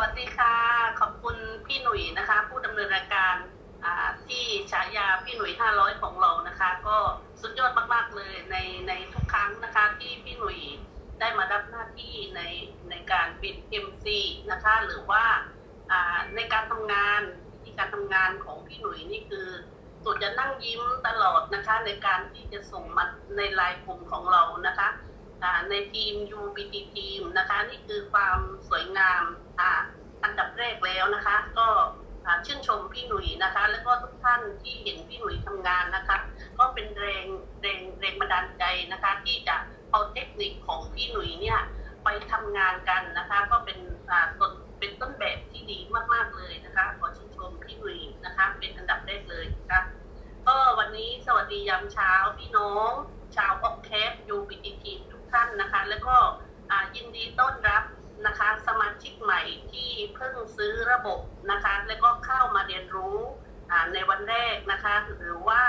วัสดีค่ะ ขอบคุณพี่หนุ่ยนะคะ ผู้ดำเนินรายการที่ฉายาพี่หนุ่ย 500 ของเรานะคะ ก็สุดยอดมากๆเลยในในทุกครั้งนะคะที่พี่หนุ่ยได้มารับหน้าที่ในในการเป็น MC นะคะ หรือว่าในการทำงานวิธีการทำงานของพี่หนุ่ยนี่คือสุดจะนั่งยิ้มตลอดนะคะ ในการที่จะส่งมาในไลน์กลุ่มของเรานะคะ ในทีม UBT ทีมนะคะนี่คือความสวยงามอ่าอันดับแรกแล้วนะคะ ก็ชื่นชมพี่หนุ่ยนะคะ แล้วก็ทุกท่านที่เห็นพี่หนุ่ยทำงานนะคะ ก็เป็นแรงแรงแรงบันดาลใจนะคะ ที่จะเอาเทคนิคของพี่หนุ่ยเนี่ยไปทำงานกันนะคะ ก็เป็นต้นเป็นต้นแบบที่ดีมากๆเลยนะคะขอชื่นชมพี่หนุ่ยนะคะ เป็นอันดับแรกเลยนะคะก็วันนี้สวัสดียามเช้าพี่น้อง ชาวออกแคสยูบีทีทีทุก ท่านนะคะ แล้วก็ยินดีต้อนรับนะคะ สมาชิกใหม่ที่เพิ่งซื้อระบบนะคะ แล้วก็เข้ามาเรียนรู้ในวันแรกนะคะ หรือว่า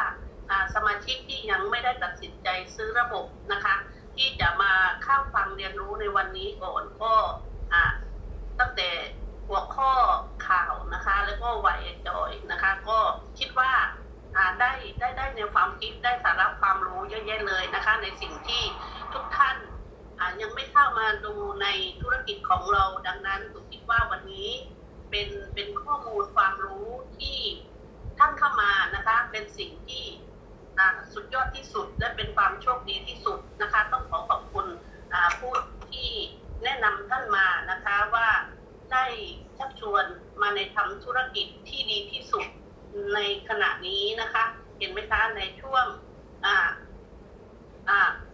สมาชิกที่ยังไม่ได้ตัดสินใจซื้อระบบนะคะ ที่จะมาเข้าฟังเรียนรู้ในวันนี้ก่อนก็ตั้งแต่หัวข้อข่าวนะคะ แล้วก็วัยจอยนะคะ ก็คิดว่าได้ได้ได้ในความคิดได้สาระความรู้เยอะแยะเลยนะคะ ในสิ่งที่ ยังไม่เข้ามาดูในธุรกิจของเรา ดังนั้นสุคิดว่าวันนี้เป็นเป็นข้อมูลความรู้ที่ท่านเข้ามานะคะเป็นสิ่งที่สุดยอดที่สุด และเป็นความโชคดีที่สุดนะคะ ต้องขอขอบคุณผู้ที่แนะนำท่านมานะคะว่าได้ชักชวนมาในทำธุรกิจที่ดีที่สุดในขณะนี้นะคะ เห็นไหมคะในช่วง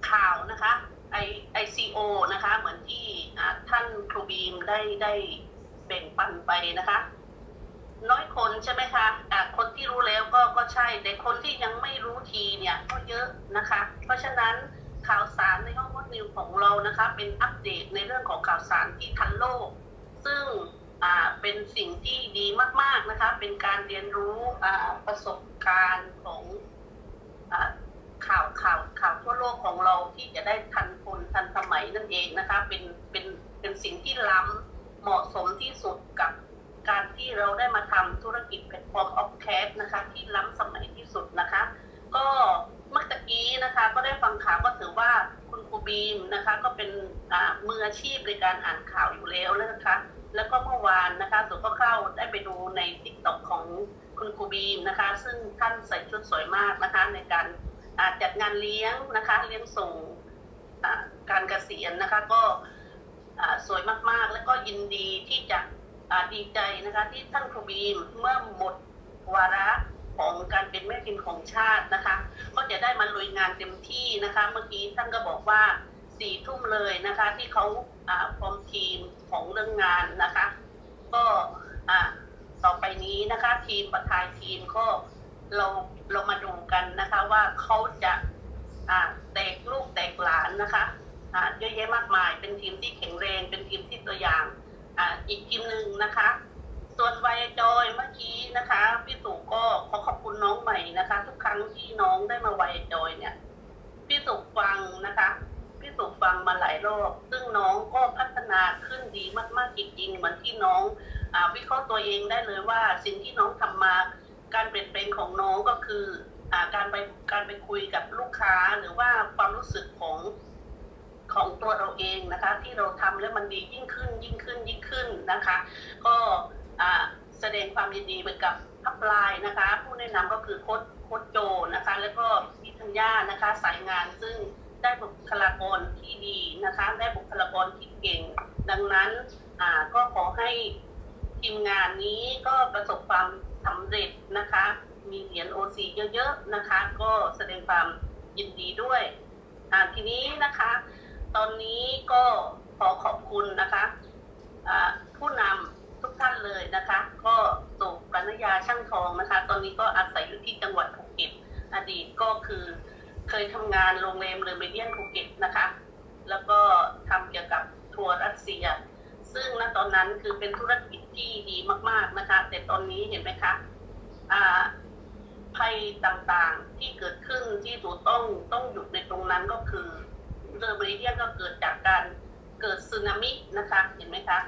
ข่าวนะคะ ไอไอซีโอนะคะ เหมือนที่ท่านครูบีมได้ได้แบ่งปันไปนะคะ น้อยคนใช่ไหมคะอ่าคนที่รู้แล้วก็ก็ใช่ แต่คนที่ยังไม่รู้ทีเนี่ยก็เยอะนะคะ เพราะฉะนั้นข่าวสารในห้องวัดนิวของเรานะคะ เป็นอัปเดตในเรื่องของข่าวสารที่ทันโลก ซึ่งเป็นสิ่งที่ดีมาก ๆนะคะ เป็นการเรียนรู้ประสบการณ์ของ ข่าวข่าวข่าวทั่วโลกของเราที่จะได้ทันคนทันสมัยนั่นเองนะคะ เป็นเป็นเป็นสิ่งที่ล้ำเหมาะสมที่สุดกับการที่เราได้มาทำธุรกิจแพลตฟอร์มออฟแคสนะคะ ที่ล้ำสมัยที่สุดนะคะ ก็เมื่อกี้นะคะ ก็ได้ฟังข่าวก็ถือว่าคุณครูบีมนะคะ ก็เป็นอ่ามืออาชีพในการอ่านข่าวอยู่แล้วนะคะ แล้วก็เมื่อวานนะคะสุก็เข้าได้ไปดูในติ๊กต็อกของคุณครูบีมนะคะ ซึ่งท่านใส่ชุดสวยมากนะคะในการ จัดงานเลี้ยงนะคะ เลี้ยงส่งการเกษียณนะคะ ก็สวยมากๆ แล้วก็ยินดีที่จะดีใจนะคะที่ท่านครูบีมเมื่อหมดวาระของการเป็นแม่พิมพ์ของชาตินะคะ ก็จะได้มาลุยงานเต็มที่นะคะ เมื่อกี้ท่านก็บอกว่าสี่ทุ่มเลยนะคะ ที่เขาพร้อมทีมของเรื่องงานนะคะ ก็ต่อไปนี้นะคะ ทีมประธานทีมก็ เราเรามาดูกันนะคะว่าเขาจะแตกลูกแตกหลานนะคะเยอะแยะมากมาย เป็นทีมที่แข็งแรงเป็นทีมที่ตัวอย่างออีกทีมหนึ่งนะคะ ส่วนวัยจอยเมื่อกี้นะคะพี่สุก็ขอขอบคุณน้องใหม่นะคะ ทุกครั้งที่น้องได้มาวัยจอยเนี่ยพี่สุฟังนะคะพี่สุฟังมาหลายรอบ ซึ่งน้องก็พัฒนาขึ้นดีมากๆจริงๆเหมือนที่น้องอวิเคราะห์ตัวเองได้เลยว่าสิ่งที่น้องทำมา การเปลี่ยนแปลงของน้องก็คืออการไปการไปคุยกับลูกค้าหรือว่าความรู้สึกของของตัวเราเองนะคะ ที่เราทำแล้วมันดียิ่งขึ้นยิ่งขึ้นยิ่งขึ้นนะคะ ก็แสดงความยินดีไปกับอัพลน์นะคะ ผู้แนะนำก็คือโค้ชโค้ชโจนะคะ แล้วก็พิธัญญานะคะ สายงานซึ่งได้บุคลากรที่ดีนะคะ ได้บุคลากรที่เก่ง ดังนั้นก็ขอให้ทีมงานนี้ก็ประสบความ สำเร็จนะคะ มีเหรียญโอซีเยอะๆนะคะ ก็แสดงความยินดีด้วยทีนี้นะคะ ตอนนี้ก็ขอขอบคุณนะคะผู้นำทุกท่านเลยนะคะ ก็สุปรณยาช่างทองนะคะ ตอนนี้ก็อาศัยอยู่ที่จังหวัดภูเก็ตอดีตก็คือเคยทำงานโรงแรมเรเมเดียนภูเก็ตนะคะ แล้วก็ทำเกี่ยวกับทัวร์รัสเซีย ซึ่งณตอนนั้นคือเป็นธุรกิจ ที่ดีมาก ๆนะคะ แต่ตอนนี้เห็นไหมคะอ่าภัยต่างๆที่เกิดขึ้นที่ถูกต้องต้องหยุดในตรงนั้นก็คือเรือเมริเดียนก็เกิดจากการเกิดสึนามินะคะเห็นไหมคะ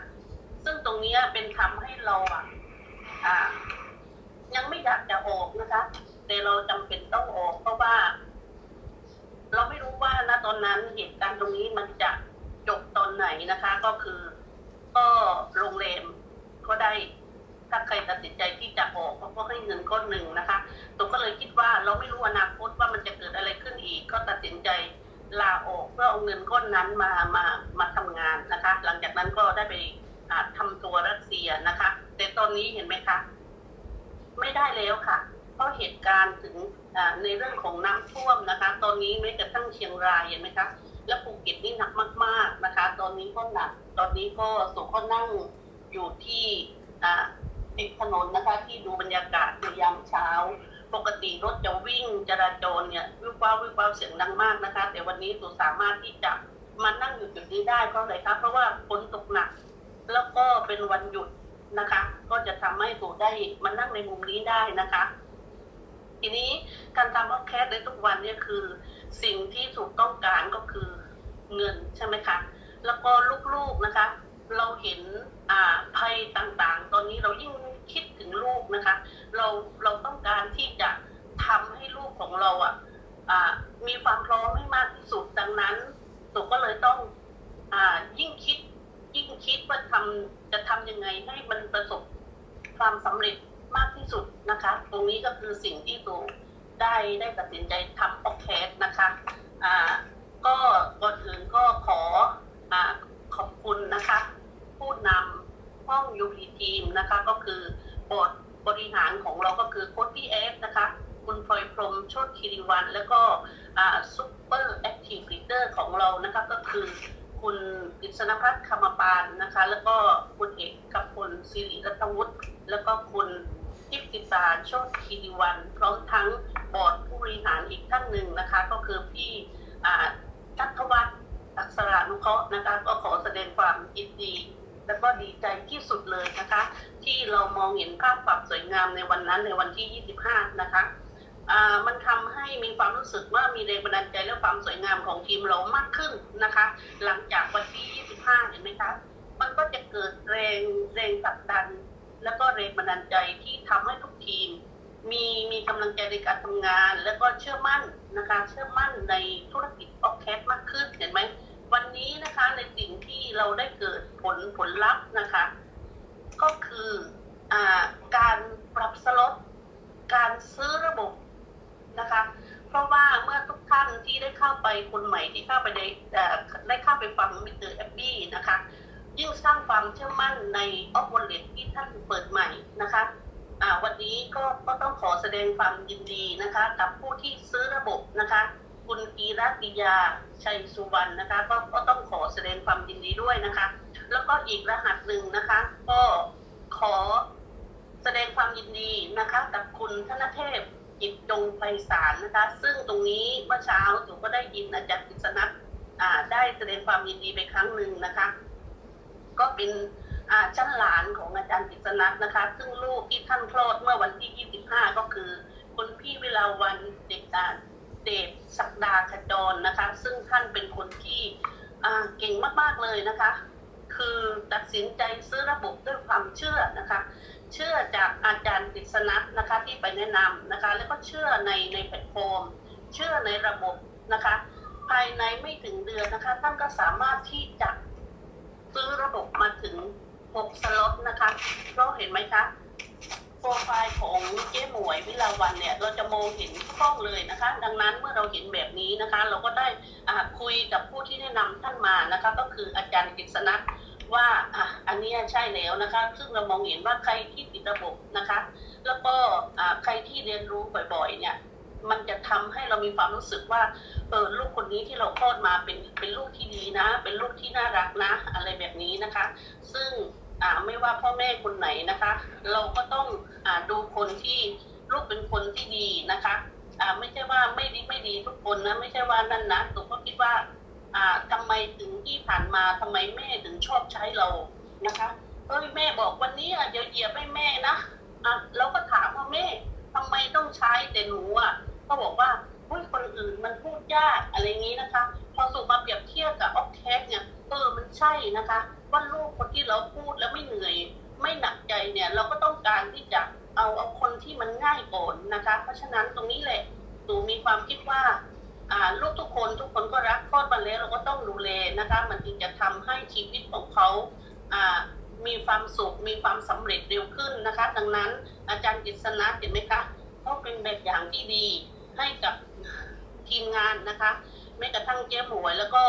ซึ่งตรงเนี้ยเป็นทำให้เราอะอ่ายังไม่อยากจะออกนะคะ แต่เราจำเป็นต้องออกเพราะว่า เราไม่รู้ว่าณตอนนั้นเหตุการณ์ตรงนี้มันจะจบตอนไหนนะคะ ก็คือ ก็โรงแรม ก็ได้ ถ้าใครตัดสินใจที่จะออกเขาก็ให้เงินก้อนหนึ่งนะคะตัวก็เลยคิดว่าเราไม่รู้อนาคตว่ามันจะเกิดอะไรขึ้นอีก ก็ตัดสินใจลาออกเพื่อเอาเงินก้อนนั้นมามามาทำงานนะคะ หลังจากนั้นก็ได้ไปอ่าทำตัวรัสเซียนะคะ แต่ตอนนี้เห็นไหมคะไม่ได้แล้วค่ะ เพราะเหตุการณ์ถึงในเรื่องของน้ำท่วมนะคะ ตอนนี้แม้กระทั่งเชียงรายเห็นไหมคะ และภูเก็ตนี่หนักมาก ๆนะคะ ตอนนี้ก็หนัก ตอนนี้ก็สุก็นั่ง อยู่ที่ติดถนนนะคะที่ดูบรรยากาศในยามเช้า ปกติรถจะวิ่งจราจรเนี่ยวิวว้าววิวว้าวเสียงดังมากนะคะ แต่วันนี้ตูสามารถที่จะมานั่งอยู่จุดนี้ได้เพราะอะไรคะเพราะว่าฝนตกหนัก แล้วก็เป็นวันหยุดนะคะ ก็จะทำให้ตูได้มานั่งในมุมนี้ได้นะคะ ทีนี้การทำออฟแคสในทุกวันเนี่ยคือ สิ่งที่ถูกต้องการก็คือเงินใช่ไหมคะแล้วก็ลูกๆนะคะ เราเห็น ภัยต่างๆ ตอนนี้เรายิ่งคิดถึงลูกนะคะ เราเราต้องการที่จะทำให้ลูกของเราอะมีความพร้อมให้มากที่สุดดังนั้นตัวก็เลยต้องอยิ่งคิด ยิ่งคิดว่าทำจะทำยังไงให้มันประสบความสำเร็จมากที่สุดนะคะ ตรงนี้ก็คือสิ่งที่ตัวได้ได้ตัดสินใจทำออกแคสนะคะ อ่า ก็ก่อนอื่นก็ขออ่าขอบคุณนะคะ ผู้นำห้องยูพีทีม นะคะก็คือบอร์ดบริหารของเราก็คือโค้ชพี่เอฟนะคะ คุณพลอยพรมโชติคิริวัน แล้วก็ซุปเปอร์แอคทีฟลีดเดอร์ของเรานะคะก็คือคุณกฤษณพัฒน์คำปานนะคะ แล้วก็คุณเอกกับคุณสิริรัตวุฒิแล้วก็คุณทิพติตาโชติคิริวัน พร้อมทั้งบอร์ดผู้บริหารอีกท่านหนึ่งนะคะ ก็คือพี่ทัศวัฒน์อักษรานุเคราะห์นะคะก็ขอแสดงความยินดี แล้วก็ดีใจที่สุดเลยนะคะ ที่เรามองเห็นภาพความสวยงามในวันนั้นในวันที่ 25 นะคะมันทำให้มีความรู้สึกว่ามีแรงบันดาลใจและความสวยงามของทีมเรามากขึ้นนะคะ หลังจากวันที่ 25 เห็นไหมคะ มันก็จะเกิดแรงแรงผลักดัน แล้วก็แรงบันดาลใจที่ทำให้ทุกทีม มีมีกำลังใจในการทำงาน แล้วก็เชื่อมั่นนะคะ เชื่อมั่นในธุรกิจออฟแคสมากขึ้นเห็นไหม วันนี้นะคะในสิ่งที่เราได้เกิดผลผลลัพธ์นะคะ ก็คืออการปรับสล็อตการซื้อระบบนะคะ เพราะว่าเมื่อทุกท่านที่ได้เข้าไปคนใหม่ที่เข้าไปในเอ่อได้เข้าไปฟังมิสเตอร์แอบบี้นะคะยิ่งสร้างความเชื่อมั่นในออฟวอลเล็ตที่ท่านเปิดใหม่นะคะวันนี้ก็ก็ต้องขอแสดงความยินดีนะคะ กับผู้ที่ซื้อระบบนะคะ คุณกีรัติยาชัยสุวรรณนะคะก็ก็ต้องขอแสดงความยินดีด้วยนะคะ แล้วก็อีกรหัสหนึ่งนะคะ ก็ขอแสดงความยินดีนะคะ กับคุณธนเทพจิตจงไพศาลนะคะ ซึ่งตรงนี้เมื่อเช้าถูก็ได้ยินอาจารย์กฤษณัทได้แสดงความยินดีไปครั้งหนึ่งนะคะ ก็เป็นชั้นหลานของอาจารย์กฤษณัทนะคะ ซึ่งลูกที่ท่านคลอดเมื่อวันที่ 25 ก็คือคุณพี่วิลาวันเด็กอา เดชศักดาขจรนะคะ ซึ่งท่านเป็นคนที่เก่งมากๆเลยนะคะ คือตัดสินใจซื้อระบบด้วยความเชื่อนะคะ เชื่อจากอาจารย์กฤษณัทนะคะที่ไปแนะนำนะคะ แล้วก็เชื่อในในแพลตฟอร์ม เชื่อในระบบนะคะ ภายในไม่ถึงเดือนนะคะ ท่านก็สามารถที่จะซื้อระบบมาถึง 6 สล็อตนะคะเราเห็นไหมคะ โปรไฟล์ของเจ๊หมวยวิลาวันเนี่ยเราจะมองเห็นกล้องเลยนะคะ ดังนั้นเมื่อเราเห็นแบบนี้นะคะ เราก็ได้อ่าคุยกับผู้ที่แนะนำท่านมานะคะ ก็คืออาจารย์กฤษณัทว่าอะอันนี้ใช่แล้วนะคะ ซึ่งเรามองเห็นว่าใครที่ติดระบบนะคะ แล้วก็อ่าใครที่เรียนรู้บ่อยๆ เนี่ย มันจะทำให้เรามีความรู้สึกว่าเออลูกคนนี้ที่เราคลอดมาเป็นเป็นลูกที่ดีนะ เป็นลูกที่น่ารักนะ อะไรแบบนี้นะคะ ซึ่ง อ่าไม่ว่าพ่อแม่คนไหนนะคะ เราก็ต้องอ่าดูคนที่ลูกเป็นคนที่ดีนะคะอ่าไม่ใช่ว่าไม่ดีไม่ดีทุกคนนะไม่ใช่ว่านั่นนะตุ๊กก็คิดว่าอ่าทำไมถึงที่ผ่านมาทำไมแม่ถึงชอบใช้เรานะคะเฮ้ยแม่บอกวันนี้อะเดี๋ยวเหยียบให้แม่นะอะเราก็ถามว่าแม่ทำไมต้องใช้แต่หนูอะก็บอกว่าุ้ยคนอื่นมันพูดยากอะไรนี้นะคะ พอสุงมาเปรียบเทียบกับออกแทสเนี่ยเออมันใช่นะคะ ว่าลูกคนที่เราพูดแล้วไม่เหนื่อย ไม่หนักใจเนี่ย เราก็ต้องการที่จะเอาเอาคนที่มันง่ายก่อนนะคะ เพราะฉะนั้นตรงนี้แหละหนูมีความคิดว่าลูกทุกคนทุกคนก็รักคลอดมาแล้วเราก็ต้องดูแลนะคะ มันจึงจะทำให้ชีวิตของเขามีความสุขมีความสำเร็จเร็วขึ้นนะคะ ดังนั้นอาจารย์กฤษณะเห็นไหมคะเขาเป็นแบบอย่างที่ดีให้กับ ทีมงานนะคะแม้กระทั่งเจ๊หมวยแล้วก็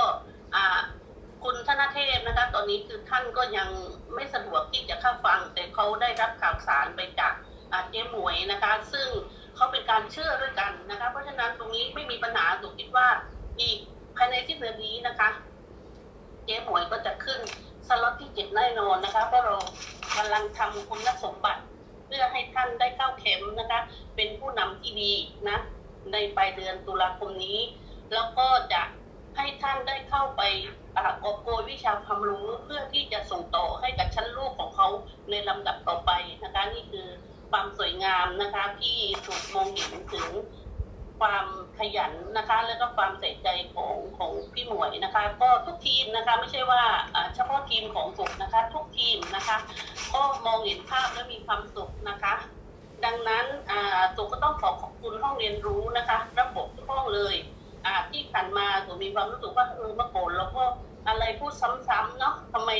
คุณธนเทพนะคะตอนนี้คือท่านก็ยังไม่สะดวกที่จะเข้าฟัง แต่เขาได้รับข่าวสารไปจากเจ๊หมวยนะคะ ซึ่งเขาเป็นการเชื่อด้วยกันนะคะ เพราะฉะนั้นตรงนี้ไม่มีปัญหาถูคิดว่าอีกภายในสิ้นเดือนนี้นะคะเจ๊หมวยก็จะขึ้นสล็อตที่เจ็ดแน่นอนนะคะเพราะเรากำลังทำคุณสมบัติ เพื่อให้ท่านได้เข้าเข็มนะคะ เป็นผู้นำที่ดีนะ ในปลายเดือนตุลาคมนี้ แล้วก็จะให้ท่านได้เข้าไปอบโกยวิชาความรู้เพื่อที่จะส่งต่อให้กับชั้นลูกของเขาในลำดับต่อไปนะคะนี่คือความสวยงามนะคะที่ถูกมองเห็นถึงความขยันนะคะ แล้วก็ความใส่ใจของของพี่หมวยนะคะ ก็ทุกทีมนะคะไม่ใช่ว่าอ่าเฉพาะทีมของสุขนะคะ ทุกทีมนะคะ ก็มองเห็นภาพและมีความสุขนะคะ ดังนั้นอ่าสุก็ต้องขอขอบคุณห้องเรียนรู้นะคะระบบทุกห้องเลยที่ผ่านมาผมมีความรู้สึกว่าเออเมื่อก่อนเราก็อะไรพูดซ้ำๆเนาะทำไม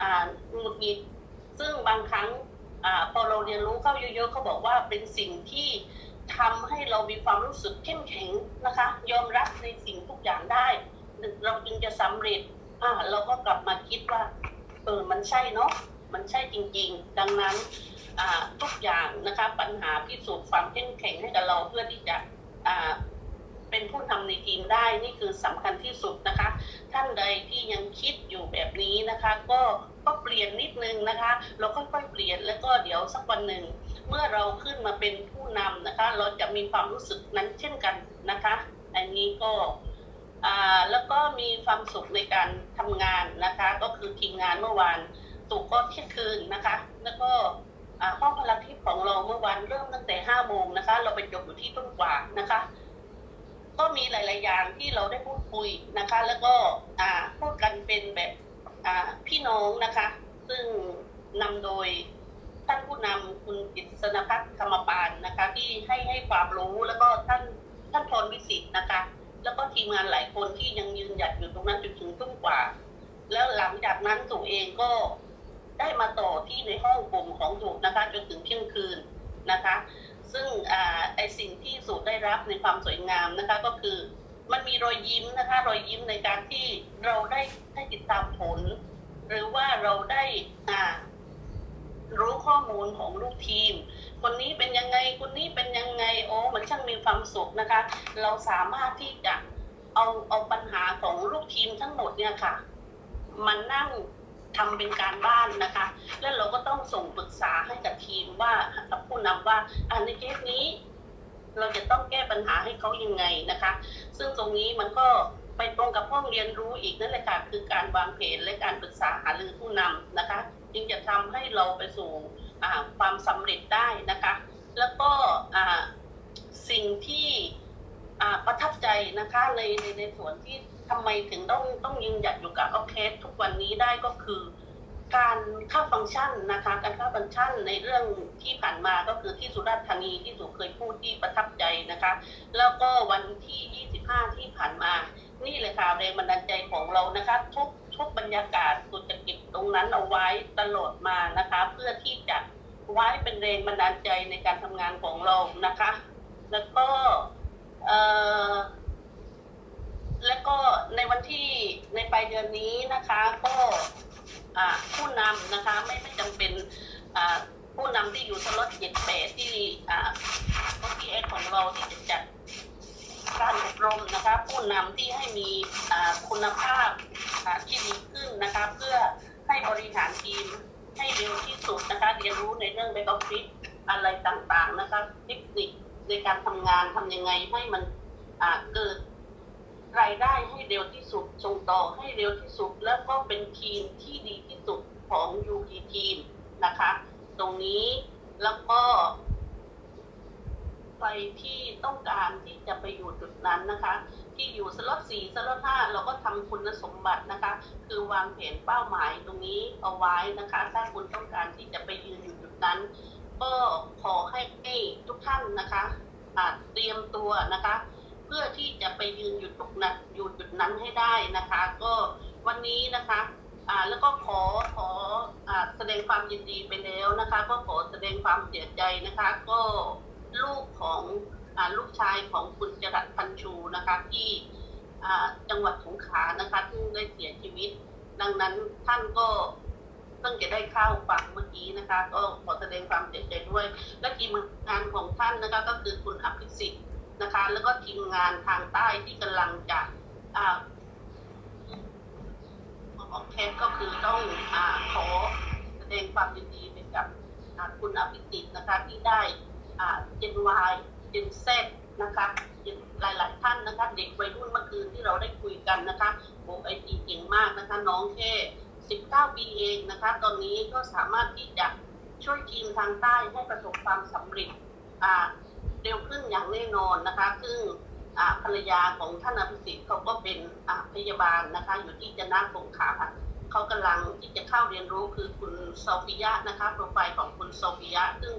อ่าหงุดหงิดซึ่งบางครั้งอพอเราเรียนรู้เข้าเยอะๆเขาบอกว่าเป็นสิ่งที่ทำให้เรามีความรู้สึกเข้มแข็งนะคะ ยอมรับในสิ่งทุกอย่างได้เราจึงจะสำเร็จเราก็กลับมาคิดว่าเออมันใช่เนาะมันใช่จริง ๆ ดังนั้น ทุกอย่างนะคะปัญหาพิสูจน์ความเข้มแข็งให้กับเราเพื่อที่จะเป็นผู้นำในทีมได้นี่คือสำคัญที่สุดนะคะ ท่านใดที่ยังคิดอยู่แบบนี้นะคะ ก็ก็เปลี่ยนนิดนึงนะคะ เราค่อยๆเปลี่ยนแล้วก็เดี๋ยวสักวันหนึ่ง เมื่อเราขึ้นมาเป็นผู้นำนะคะ เราจะมีความรู้สึกนั้นเช่นกันนะคะ อันนี้ก็แล้วก็มีความสุขในการทำงานนะคะ ก็คือทีมงานเมื่อวานตุกก็เที่ยงคืนนะคะ แล้วก็ ห้องพลังทิพย์ของเราเมื่อวานเริ่มตั้งแต่ห้าโมงนะคะ เราไปจบอยู่ที่ต้นกว่านะคะ ก็มีหลาย ๆ อย่างที่เราได้พูดคุยนะคะ แล้วก็พูดกันเป็นแบบพี่น้องนะคะ ซึ่งนำโดยท่านผู้นำคุณกิษณพัฒน์ธรรมปานนะคะ ที่ให้ให้ความรู้แล้วก็ท่านท่านพรวิสิตนะคะ แล้วก็ทีมงานหลายคนที่ยังยืนหยัดอยู่ตรงนั้นจนถึงทุ่มกว่า แล้วหลังจากนั้นตัวเองก็ได้มาต่อ ที่ในห้องกลุ่มของถูกนะคะจนถึงเที่ยงคืนนะคะ ซึ่งอไอสิ่งที่สูตรได้รับในความสวยงามนะคะก็คือ มันมีรอยยิ้มนะคะรอยยิ้มในการที่เราได้ได้ติดตามผล หรือว่าเราได้อ่ารู้ข้อมูลของลูกทีม คนนี้เป็นยังไง คนนี้เป็นยังไง โอ้ มันช่างมีความสุขนะคะ เราสามารถที่จะเอาเอาปัญหาของลูกทีมทั้งหมดเนี่ยค่ะ มันนั่ง ทำเป็นการบ้านนะคะ แล้วเราก็ต้องส่งปรึกษาให้กับทีมว่ากับผู้นำว่าอ่าในเคสนี้ เราจะต้องแก้ปัญหาให้เขายังไงนะคะ ซึ่งตรงนี้มันก็ไปตรงกับห้องเรียนรู้อีกนั่นแหละค่ะคือการวางแผนและการปรึกษาหารือผู้นำนะคะ จึงจะทำให้เราไปสู่ความสำเร็จได้นะคะ แล้วก็สิ่งที่ประทับใจนะคะในในในส่วนที่ ทำไมถึงต้องต้องยืนหยัดอยู่กับออเคสทุกวันนี้ได้ก็คือ การเข้าฟังก์ชันนะคะการเข้าฟังก์ชันในเรื่องที่ผ่านมาก็คือที่สุราษฎร์ธานีที่สุเคยพูดที่ประทับใจนะคะ แล้วก็วันที่ 25 ที่ผ่านมา นี่เลยค่ะแรงบันดาลใจของเรานะคะทุกทุกบรรยากาศคุณจะเก็บตรงนั้นเอาไว้ตลอดมานะคะ เพื่อที่จะไว้เป็นแรงบันดาลใจในการทำงานของเรานะคะ แล้วก็เอ่อแล้วก็ในวันที่ ในปลายเดือนนี้นะคะก็ผู้นำนะคะไม่ไม่จำเป็นผู้นำที่อยู่สล็อตเจ็ดแปดที่อ่า OPS ของเราที่จะจัดการอบรมนะคะผู้นำที่ให้มีคุณภาพที่ดีขึ้นนะคะเพื่อให้บริหารทีมให้เร็วที่สุดนะคะเรียนรู้ในเรื่องแบ็กออฟฟิศอะไรต่างๆนะคะเทคนิคในการทำงานทำยังไงให้มันเกิด รายได้ให้เร็วที่สุดส่งต่อให้เร็วที่สุด แล้วก็เป็นทีมที่ดีที่สุดของ UP ทีมนะคะ ตรงนี้แล้วก็ใครที่ต้องการที่จะไปอยู่จุดนั้นนะคะ ที่อยู่สล็อตสี่สล็อตห้าเราก็ทำคุณสมบัตินะคะ คือวางแผนเป้าหมายตรงนี้เอาไว้นะคะ ถ้าคุณต้องการที่จะไปยืนอยู่จุดนั้น ก็ขอให้ทุกท่านนะคะอ่าเตรียมตัวนะคะ พื่อที่จะไปยืนอยู่ตรงนั้นอยู่จุดนั้นให้ได้นะคะ ก็วันนี้นะคะอ่าแล้วก็ขอขออ่าแสดงความยินดีไปแล้วนะคะ ก็ขอแสดงความเสียใจนะคะ ก็ลูกของอ่าลูกชายของคุณจรัสพันชูนะคะที่อ่าจังหวัดสงขลานะคะที่งได้เสียชีวิต ดังนั้นท่านก็เพิ่งจะได้เข้าฟังเมื่อกี้นะคะ ก็ขอแสดงความเสียใจด้วย และทีมงานของท่านนะคะ ก็คือคุณอภิสิทธิ์ นะคะ แล้วก็ทีมงานทางใต้ที่กำลังจะอ่าออกเทปก็คือต้องอาขอแสดงความยินดีไปกับคุณอภิสิทธิ์นะคะที่ได้อ่าเจนวายเจนเซนะคะหลายๆท่านนะคะ เด็กวัยรุ่นเมื่อคืนที่เราได้คุยกันนะคะโอไอทีเก่งมากนะคะ น้องแค่ 19 ปีเองนะคะ ตอนนี้ก็สามารถที่จะช่วยทีมทางใต้ให้ประสบความสำเร็จอ่า เร็วขึ้นอย่างแน่นอนนะคะ ซึ่งภรรยาของท่านอภิสิทธิ์เขาก็เป็นพยาบาลนะคะ อยู่ที่จะนาสงขาค่ะเขากำลังที่จะเข้าเรียนรู้คือคุณโซฟิยะนะคะโปรไฟล์ของคุณโซฟิยะซึ่ง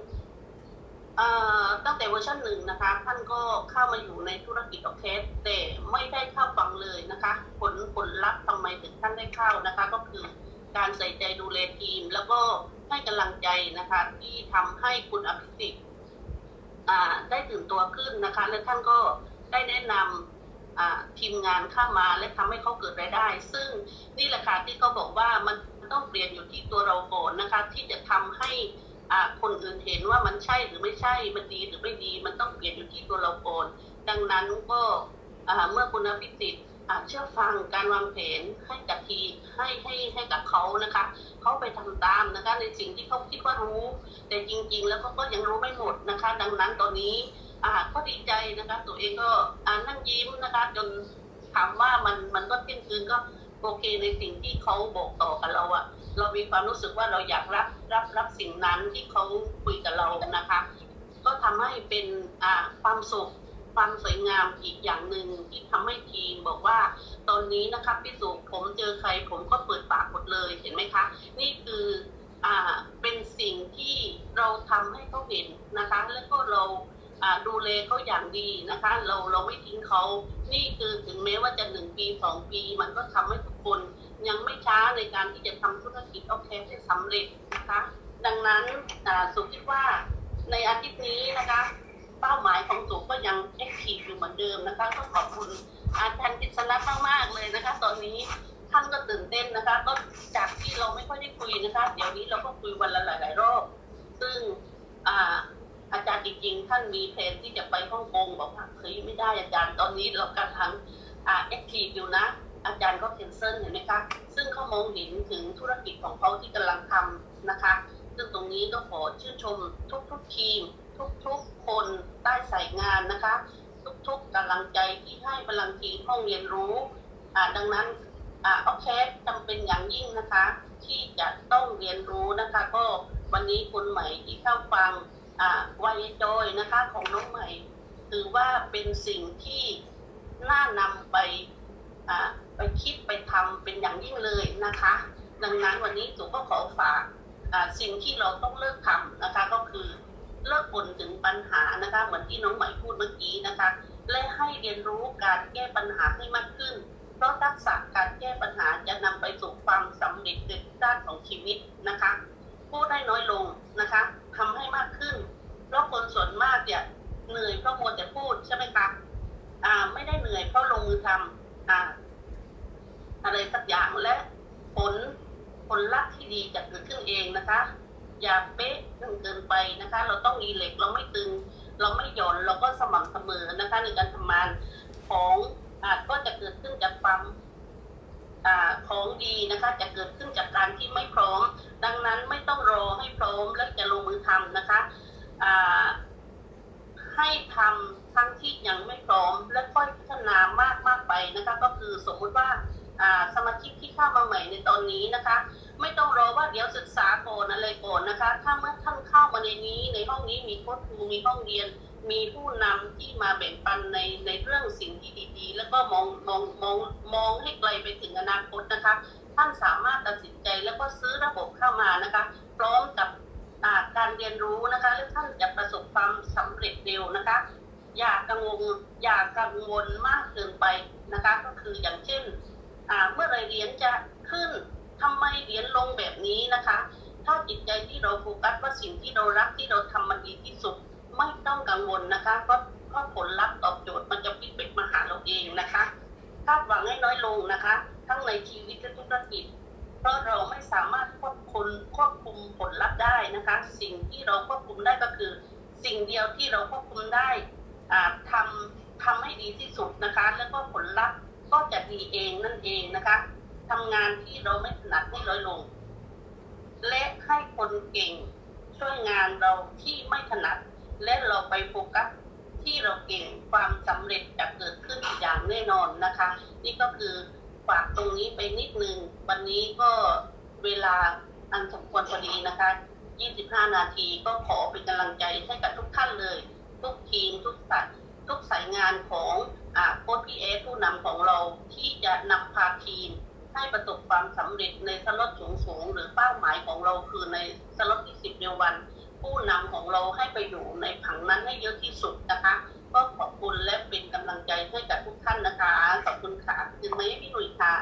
เอ่อตั้งแต่เวอร์ชันหนึ่งนะคะ ท่านก็เข้ามาอยู่ในธุรกิจออเคสแต่ไม่ได้เข้าฟังเลยนะคะ ผลผลลัพธ์ทำไมถึงท่านได้เข้านะคะ ก็คือการใส่ใจดูแลทีม แล้วก็ให้กำลังใจนะคะ ที่ทำให้คุณอภิสิทธิ์ ได้ตื่นตัวขึ้นนะคะ และท่านก็ได้แนะนำทีมงานเข้ามาและทำให้เขาเกิดรายได้ ซึ่งนี่แหละค่ะที่เขาบอกว่ามันต้องเปลี่ยนอยู่ที่ตัวเราก่อนนะคะ ที่จะทำให้คนอื่นเห็นว่ามันใช่หรือไม่ใช่มันดีหรือไม่ดี มันต้องเปลี่ยนอยู่ที่ตัวเราก่อนดังนั้นก็เมื่อคุณอภิสิทธิ์ เชื่อฟังการวางแผนให้กับทีให้ให้ให้กับเขานะคะเขาไปทำตามนะคะในสิ่งที่เขาคิดว่ารู้ แต่จริง ๆ แล้วเขาก็ยังรู้ไม่หมดนะคะ ดังนั้นตอนนี้อ่าก็ดีใจนะคะ ตัวเองก็อ่านั่งยิ้มนะคะ จนถามว่ามันมันก็เที่ยงคืนก็โอเคในสิ่งที่เขาบอกต่อกับเราอะเรามีความรู้สึกว่าเราอยากรับรับรับสิ่งนั้นที่เขาคุยกับเรานะคะ ก็ทำให้เป็นอ่าความสุข ความสวยงามอีกอย่างหนึ่งที่ทำให้ทีมบอกว่า ตอนนี้นะคะพี่สุผมเจอใครผมก็เปิดปากหมดเลยเห็นไหมคะ นี่คืออ่าเป็นสิ่งที่เราทำให้เขาเห็นนะคะ แล้วก็เราอ่าดูแลเขาอย่างดีนะคะ เราเราไม่ทิ้งเขานี่คือถึงแม้ว่าจะหนึ่งปีสองปี มันก็ทำให้ทุกคนยังไม่ช้าในการที่จะทำธุรกิจโอเคให้สำเร็จนะคะ ดังนั้นสุคิดว่าในอาทิตย์นี้นะคะ เป้าหมายของสุก็ยังแอคทีฟอยู่เหมือนเดิมนะคะก็ขอบคุณอาจารย์กิษณะมากๆเลยนะคะ ตอนนี้ท่านก็ตื่นเต้นนะคะ ก็จากที่เราไม่ค่อยได้คุยนะคะ เดี๋ยวนี้เราก็คุยวันละหลายๆรอบซึ่งอ่าอาจารย์จริงๆ ท่านมีแผนที่จะไปฮ่องกงบอกว่าเฮ้ยไม่ได้อาจารย์ตอนนี้เรากำลังอ่าแอคทีฟอยู่นะ อาจารย์ก็เคนเซิลเห็นไหมคะซึ่งเขามองเห็นถึงธุรกิจของเขาที่กำลังทำนะคะ ซึ่งตรงนี้ก็ขอชื่นชมทุกๆทีม ทุกๆ คนใต้สายงานนะคะ ทุกๆกำลังใจที่ให้พลังทีห้องเรียนรู้อ่าดังนั้นอ่าโอเคจำเป็นอย่างยิ่งนะคะ ที่จะต้องเรียนรู้นะคะ ก็วันนี้คนใหม่ที่เข้าฟังอ่าวัยจอยนะคะของน้องใหม่ถือว่าเป็นสิ่งที่น่านำไปอ่าไปคิดไปทำเป็นอย่างยิ่งเลยนะคะ ดังนั้นวันนี้สุก็ขอฝากอ่าสิ่งที่เราต้องเลิกทำนะคะ ม่พูดเมื่อกี้นะคะ และให้เรียนรู้การแก้ปัญหาให้มากขึ้น เพราะทักษะการแก้ปัญหาจะนำไปสู่ความสำเร็จในด้านของชีวิตนะคะพูดได้น้อยลงนะคะทำให้มากขึ้น เพราะคนส่วนมากเนี่ยเหนื่อยเพราะมัวแต่พูดใช่ไหมคะอ่า ไม่ได้เหนื่อยเพราะลงมือทำอ่า อะไรสักอย่างและผลผลลัพธ์ที่ดีจะเกิดขึ้นเองนะคะ อย่าเป๊ะจนเกินไปนะคะ เราต้องรีเล็กเราไม่ตึง เราไม่หย่อนเราก็สม่ำเสมอนะคะในการทำงานของอ่าก็จะเกิดขึ้นจากความอ่าของดีนะคะ จะเกิดขึ้นจากการที่ไม่พร้อม ดังนั้นไม่ต้องรอให้พร้อมแล้วจะลงมือทำนะคะอ่าให้ทำทั้งที่ยังไม่พร้อม และค่อยพัฒนามากมากไปนะคะ ก็คือสมมุติว่าอ่าสมาชิกที่เข้ามาใหม่ในตอนนี้นะคะ ไม่ต้องรอว่าเดี๋ยวศึกษาก่อนอะไรก่อนนะคะ ถ้าเมื่อท่านเข้ามาในนี้ ในห้องนี้มีโค้ชครูมีห้องเรียน มีผู้นำที่มาแบ่งปันในในเรื่องสิ่งที่ดีๆ แล้วก็มองมองมองมองให้ไกลไปถึงอนาคตนะคะ ท่านสามารถตัดสินใจแล้วก็ซื้อระบบเข้ามานะคะ พร้อมกับาการเรียนรู้นะคะ และท่านจะประสบความสำเร็จเร็วนะคะ อย่ากังวลอย่ากังวลมากเกินไปนะคะ ก็คืออย่างเช่นเมื่อไรเหรียญจะขึ้น ทำไมเหรียญลงแบบนี้นะคะ ถ้าจิตใจที่เราโฟกัสว่าสิ่งที่เรารักที่เราทำมันดีที่สุด ไม่ต้องกังวลนะคะก็ก็ผลลัพธ์ตอบโจทย์มันจะพิเป็นมาหาเราเองนะคะคาดหวังให้น้อยลงนะคะ ทั้งในชีวิตและธุรกิจ เพราะเราไม่สามารถควบคุมควบคุมผลลัพธ์ได้นะคะ สิ่งที่เราควบคุมได้ก็คือ สิ่งเดียวที่เราควบคุมได้อ่าทำทำให้ดีที่สุดนะคะ แล้วก็ผลลัพธ์ก็จะดีเองนั่นเองนะคะ ทำงานที่เราไม่ถนัดให้น้อยลง และให้คนเก่งช่วยงานเราที่ไม่ถนัด และเราไปโฟกัสที่เราเก่งความสำเร็จจะเกิดขึ้นอย่างแน่นอนนะคะ นี่ก็คือฝากตรงนี้ไปนิดนึง วันนี้ก็เวลาอันสมควรพอดีนะคะ 25 นาทีก็ขอเป็นกำลังใจให้กับทุกท่านเลย ทุกทีมทุกสายทุกสายงานของอโค้ชพีเอผู้นำของเราที่จะนำพาทีม ให้ประสบความสำเร็จในสล็อตสูงๆ หรือเป้าหมายของเราคือในสล็อตที่สิบเดียววัน ผู้นำของเราให้ไปอยู่ในผังนั้นให้เยอะที่สุดนะคะ ก็ขอบคุณและเป็นกำลังใจให้กับทุกท่านนะคะ ขอบคุณค่ะคือไม่พี่หนุ่ยค่ะ